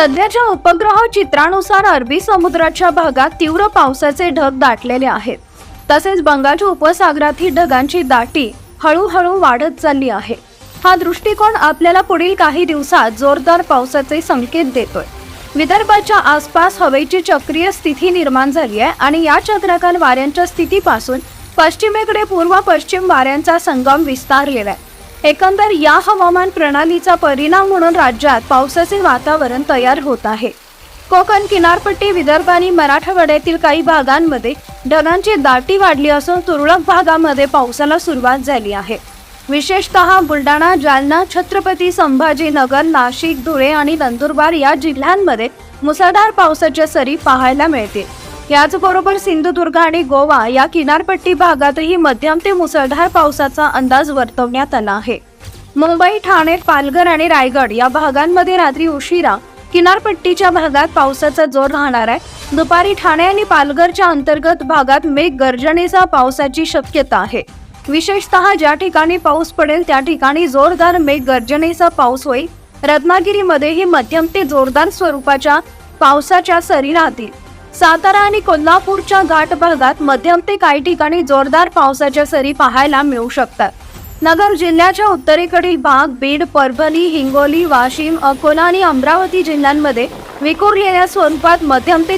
सध्याच्या उपग्रह चित्रानुसार अरबी समुद्राच्या भागात तीव्र पावसाचे ढग दाटलेले आहेत. तसेच बंगालच्या उपसागरात ही ढगांची दाटी हळूहळू वाढत चालली आहे. हा दृष्टिकोन आपल्याला पुढील काही दिवसात जोरदार पावसाचे संकेत देतोय. विदर्भाच्या आसपास हवेची चक्रीय स्थिती निर्माण झाली आहे आणि या चक्राकार वाऱ्यांच्या स्थितीपासून पश्चिमेकडे पूर्व पश्चिम वाऱ्यांचा संगम विस्तारलेला आहे. एकंदर या हवामान प्रणालीचा परिणाम म्हणून राज्यात पावसाचे वातावरण तयार होत आहे. कोकण किनारपट्टी विदर्भ आणि मराठवाड्यातील काही भागांमध्ये ढगांची दाटी वाढली असून तुरळक भागामध्ये पावसाला सुरुवात झाली आहे. विशेषतः बुलढाणा जालना छत्रपती संभाजीनगर नाशिक धुळे आणि नंदुरबार या जिल्ह्यांमध्ये मुसळधार पावसाच्या सरी पाहायला मिळतील. याचबरोबर सिंधुदुर्ग आणि गोवा या किनारपट्टी भागातही मध्यम ते मुसळधार पावसाचा अंदाज वर्तवण्यात आला आहे. मुंबई ठाणे पालघर आणि रायगड या भागांमध्ये रात्री उशिरा किनारपट्टीच्या भागात पावसाचा जोर राहणार आहे. दुपारी ठाणे आणि पालघरच्या अंतर्गत भागात मेघ गर्जनेचा पावसाची शक्यता आहे. विशेषतः ज्या ठिकाणी पाऊस पडेल त्या ठिकाणी जोरदार मेघ गर्जनेचा पाऊस होईल. रत्नागिरीमध्येही मध्यम ते जोरदार स्वरूपाच्या पावसाच्या सरी राहतील. सातारा आणि कोल्हापूरच्या घाट भागात मध्यम ते काही ठिकाणी जोरदार पावसाच्या सरी पाहायला मिळू शकतात. नगर जिल्ह्याच्या उत्तरेकडील भाग बीड परभणी हिंगोली वाशिम अकोला आणि अमरावती जिल्ह्यांमध्ये विखुरलेल्या स्वरूपात मध्यम ते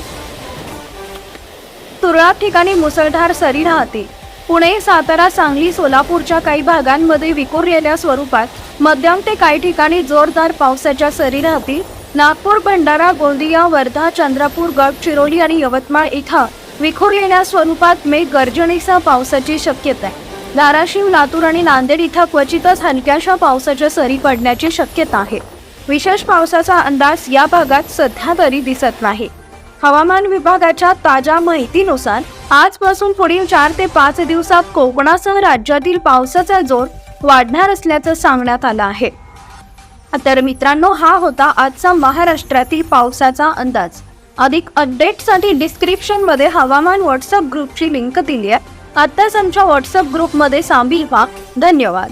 तुरळक ठिकाणी मुसळधार सरी राहतील. पुणे सातारा सांगली सोलापूरच्या काही भागांमध्ये विखुरलेल्या स्वरूपात मध्यम ते काही ठिकाणी जोरदार पावसाच्या सरी राहतील. नागपूर भंडारा गोंदिया वर्धा चंद्रपूर गडचिरोली आणि यवतमाळ इथं विखुरलेल्या स्वरूपात मेघ गर्जनेसह पावसाची शक्यता आहे. धाराशिव लातूर आणि नांदेड इथं क्वचितच हलक्याशा पावसाच्या सरी पडण्याची शक्यता आहे. विशेष पावसाचा अंदाज या भागात सध्या तरी दिसत नाही. हवामान विभागाच्या ताज्या माहितीनुसार आजपासून पुढील चार ते पाच दिवसात कोकणासह राज्यातील पावसाचा जोर वाढणार असल्याचं सांगण्यात आलं आहे. तर मित्रांनो हा होता आजचा महाराष्ट्रातील पावसाचा अंदाज. अधिक अपडेटसाठी डिस्क्रिप्शनमध्ये हवामान व्हॉट्सअप ग्रुपची लिंक दिली आहे. आत्ताच आमच्या व्हॉट्सअप ग्रुपमध्ये सामील व्हा धन्यवाद.